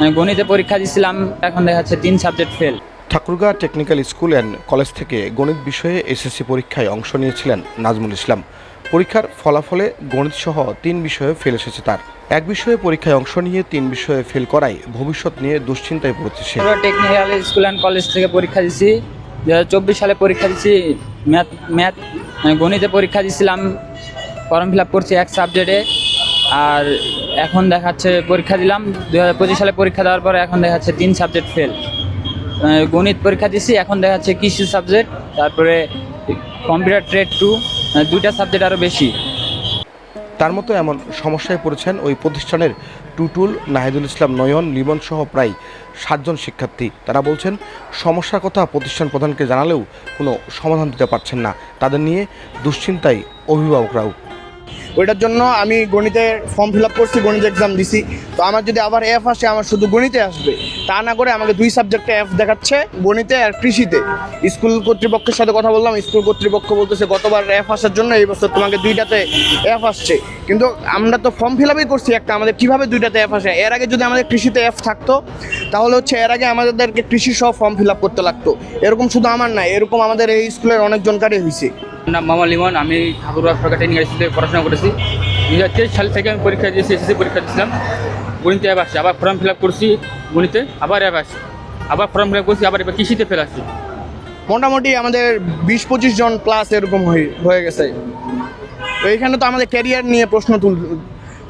আমি গণিতে পরীক্ষা দিয়েছিলাম এখন দেখা যাচ্ছে তিন subject fail Thakurgaon technical school and college থেকে গণিত বিষয়ে এসএসসি পরীক্ষায় অংশ নিয়েছিলেন নাজমুল ইসলাম। পরীক্ষার ফলাফলে গণিত সহ তিন বিষয়ে ফেল এসেছে তার। এক বিষয়ে পরীক্ষায় অংশ নিয়ে তিন বিষয়ে ফেল করায় ভবিষ্যৎ নিয়ে দুশ্চিন্তায় পড়েছে সে। টেকনিক্যাল স্কুল অ্যান্ড কলেজ থেকে পরীক্ষা দিয়েছি দু হাজার চব্বিশ সালে পরীক্ষা দিয়েছি ম্যাথ ম্যাথ গণিতে পরীক্ষা দিয়েছিলাম ফর্ম ফিল আপ করছি এক সাবজেক্টে আর এখন দেখাচ্ছে পরীক্ষা দিলাম দু হাজার পঁচিশ সালে পরীক্ষা দেওয়ার পরে এখন দেখাচ্ছে তিন সাবজেক্ট ফেল গণিত পরীক্ষা দিয়েছি এখন দেখাচ্ছে কৃষি সাবজেক্ট তারপরে কম্পিউটার ট্রেড টু দুইটা সাবজেক্ট আরও বেশি। তার মতো এমন সমস্যায় পড়েছেন ওই প্রতিষ্ঠানের টুটুল নাহিদুল ইসলাম নয়ন লিমন সহ প্রায় সাতজন শিক্ষার্থী। তারা বলছেন, সমস্যার কথা প্রতিষ্ঠান প্রধানকে জানালেও কোনো সমাধান দিতে পারছেন না। তাদের নিয়ে দুশ্চিন্তায় অভিভাবকরাও। ওইটার জন্য আমি গণিতে ফর্ম ফিল আপ করছি, গণিত এক্সাম দিছি। তো আমার যদি আবার এফ আসে, আমার শুধু গণিতে আসবে। তা না করে আমাকে দুই সাবজেক্টে এফ দেখাচ্ছে, গণিতে আর কৃষিতে। স্কুল কর্তৃপক্ষের সাথে কথা বললাম, স্কুল কর্তৃপক্ষ বলতেছে, গতবার এফ আসার জন্য এই বছর তোমাকে দুইটাতে এফ আসছে। কিন্তু আমরা তো ফর্ম ফিল আপই করছি একটা, আমাদের কীভাবে দুইটাতে এফ আসে? এর আগে যদি আমাদের কৃষিতে এফ থাকতো, তাহলে হচ্ছে এর আগে আমাদেরকে কৃষি সহ ফর্ম ফিল আপ করতে লাগতো। এরকম শুধু আমার না এরকম আমাদের এই স্কুলের অনেকজনকারই হয়েছে নাম মামা লিমন, আমি ঠাকুরবাগ সরকার টেকনিক্যাল স্কুলে পড়াশোনা করেছি। দু হাজার তেইশ সাল থেকে আমি পরীক্ষা দিয়েছি এসএসসি পরীক্ষা দিয়েছিলাম। গণিতে অ্যাপ আসছে, আবার ফর্ম ফিল আপ করছি গণিতে, আবার অ্যাপ আসছে। আবার ফর্ম ফিল আপ করছি, আবার এবার কৃষিতে ফেল আসছে। মোটামুটি আমাদের বিশ পঁচিশ জন প্লাস এরকম হয়ে- গেছে। এইখানে তো আমাদের ক্যারিয়ার নিয়ে প্রশ্ন তুল,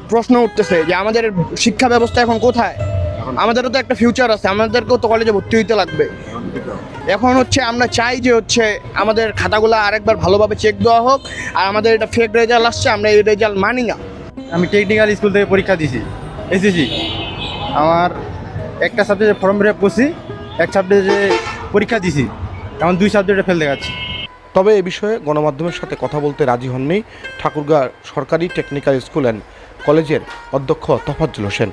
প্রশ্ন উঠতেছে যে আমাদের শিক্ষা ব্যবস্থা এখন কোথায়? আমাদেরও তো একটা ফিউচার আছে, আমাদেরকেও তো কলেজে ভর্তি হইতে লাগবে। এখন হচ্ছে আমরা চাই যে হচ্ছে আমাদের খাতাগুলো আরেকবার ভালোভাবে চেক দেওয়া হোক আর আমাদের এটা ফেক রেজাল্ট আসছে আমরা এই রেজাল্ট মানি না। আমি টেকনিক্যাল স্কুল থেকে পরীক্ষা দিয়েছি এসেছি আমার একটা সাবজেক্টে ফর্ম ফিল আপ করছি এক সাবজেক্টে পরীক্ষা দিয়েছি এখন দুই সাবজেক্টে ফেল দেখাচ্ছি। তবে এ বিষয়ে গণমাধ্যমের সাথে কথা বলতে রাজি হননি ঠাকুরগাঁ সরকারি টেকনিক্যাল স্কুল অ্যান্ড কলেজের অধ্যক্ষ তফাজ্জুল হোসেন।